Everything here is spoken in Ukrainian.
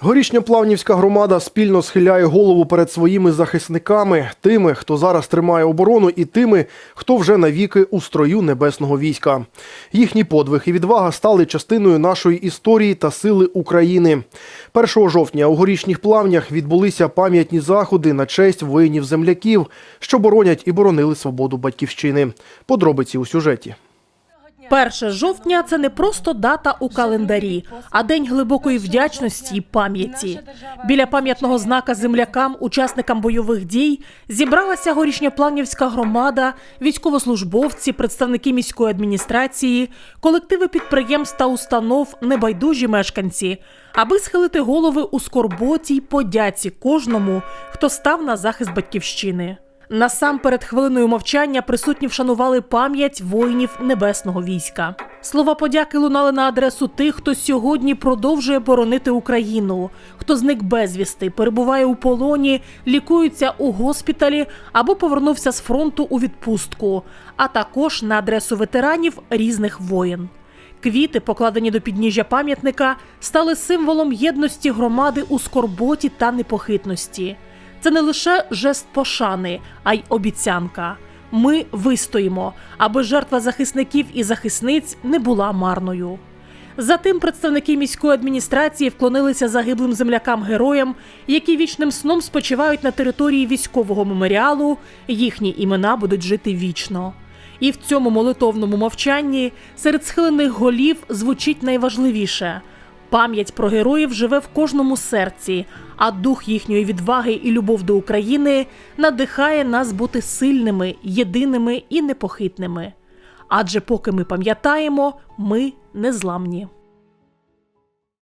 Горішньоплавнівська громада спільно схиляє голову перед своїми захисниками, тими, хто зараз тримає оборону, і тими, хто вже навіки у строю небесного війська. Їхній подвиг і відвага стали частиною нашої історії та сили України. 1 жовтня у горішніх плавнях відбулися пам'ятні заходи на честь воїнів-земляків, що боронять і боронили свободу батьківщини. Подробиці у сюжеті. 1 жовтня це не просто дата у календарі, а день глибокої вдячності і пам'яті. Біля пам'ятного знака землякам, учасникам бойових дій, зібралася горішньоплавнівська громада, військовослужбовці, представники міської адміністрації, колективи підприємств та установ, небайдужі мешканці, аби схилити голови у скорботі й подяці кожному, хто став на захист батьківщини. Насамперед хвилиною мовчання присутні вшанували пам'ять воїнів небесного війська. Слова подяки лунали на адресу тих, хто сьогодні продовжує боронити Україну, хто зник безвісти, перебуває у полоні, лікується у госпіталі або повернувся з фронту у відпустку, а також на адресу ветеранів різних воєн. Квіти, покладені до підніжжя пам'ятника, стали символом єдності громади у скорботі та непохитності. Це не лише жест пошани, а й обіцянка. Ми вистоїмо, аби жертва захисників і захисниць не була марною. Затим представники міської адміністрації вклонилися загиблим землякам героям, які вічним сном спочивають на території військового меморіалу. Їхні імена будуть жити вічно. І в цьому молитовному мовчанні серед схилених голів звучить найважливіше. Пам'ять про героїв живе в кожному серці, а дух їхньої відваги і любов до України надихає нас бути сильними, єдиними і непохитними. Адже поки ми пам'ятаємо, ми незламні.